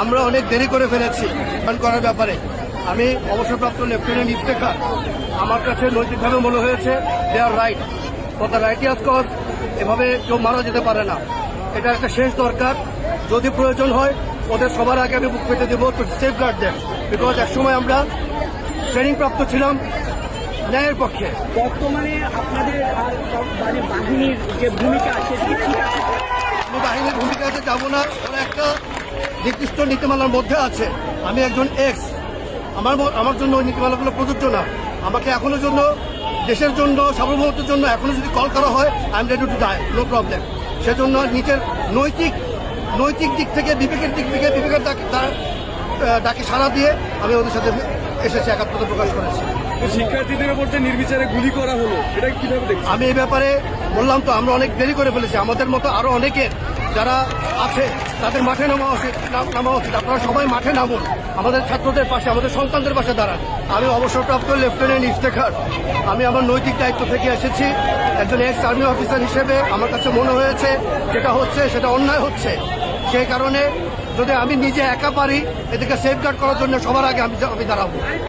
আমরা অনেক দেরি করে ফেলেছি করার ব্যাপারে। আমি অবসরপ্রাপ্ত লেফটেন্যান্ট ইফতেখার। আমার কাছে নৈতিকভাবে মনে হয়েছে they are right for the righteous cause এভাবে কেউ মারা যেতে পারে না। এটা একটা শেষ দরকার। যদি প্রয়োজন হয় ওদের সবার আগে আমি বুক পেতে দেবো to safeguard then because একসময় আমরা ট্রেনিং প্রাপ্ত ছিলাম ন্যায়ের পক্ষে। বর্তমানে আপনাদের মানে বাহিনীর যে ভূমিকা আছে সেটি কি? আছে? বাহিনীর ভূমিকাতে যাব না। ওরা একটা নির্দিষ্ট নীতিমালার মধ্যে আছে। আমি একজন এক্স আমার আমার জন্য ওই নীতিমালাগুলো প্রযোজ্য না। আমাকে এখনও জন্য দেশের জন্য সার্বভৌমত্বের জন্য এখনও যদি কল করা হয় I am ready to die no problem সেজন্য নিজের নৈতিক নৈতিক দিক থেকে বিবেকের দিক থেকে বিবেকের ডাকে তার- ডাকে সাড়া দিয়ে আমি ওদের সাথে এসেছি একাত্মতা প্রকাশ করেছি। শিক্ষার্থীদের উপর যে নির্বিচারে গুলি করা হলো এটা কীভাবে আমি এই ব্যাপারে বললাম তো আমরা অনেক দেরি করে ফেলেছি। আমাদের মতো আরও অনেকের যারা আছে, তাদের মাঠে নামা উচিত নামা উচিত। আপনারা সবাই মাঠে নামুন। আমাদের ছাত্রদের পাশে, আমাদের সন্তানদের পাশে দাঁড়ান। আমি অবসরপ্রাপ্ত লেফটেন্যান্ট ইফতেখার। আমি আমার নৈতিক দায়িত্ব থেকে এসেছি। একজন এক্স আর্মি অফিসার হিসেবে আমার কাছে মনে হয়েছে, যেটা হচ্ছে, সেটা অন্যায় হচ্ছে। সেই কারণে যদি আমি নিজে একা পারি, এদেরকে সেফগার্ড করার জন্য সবার আগে আমি আমি দাঁড়াবো।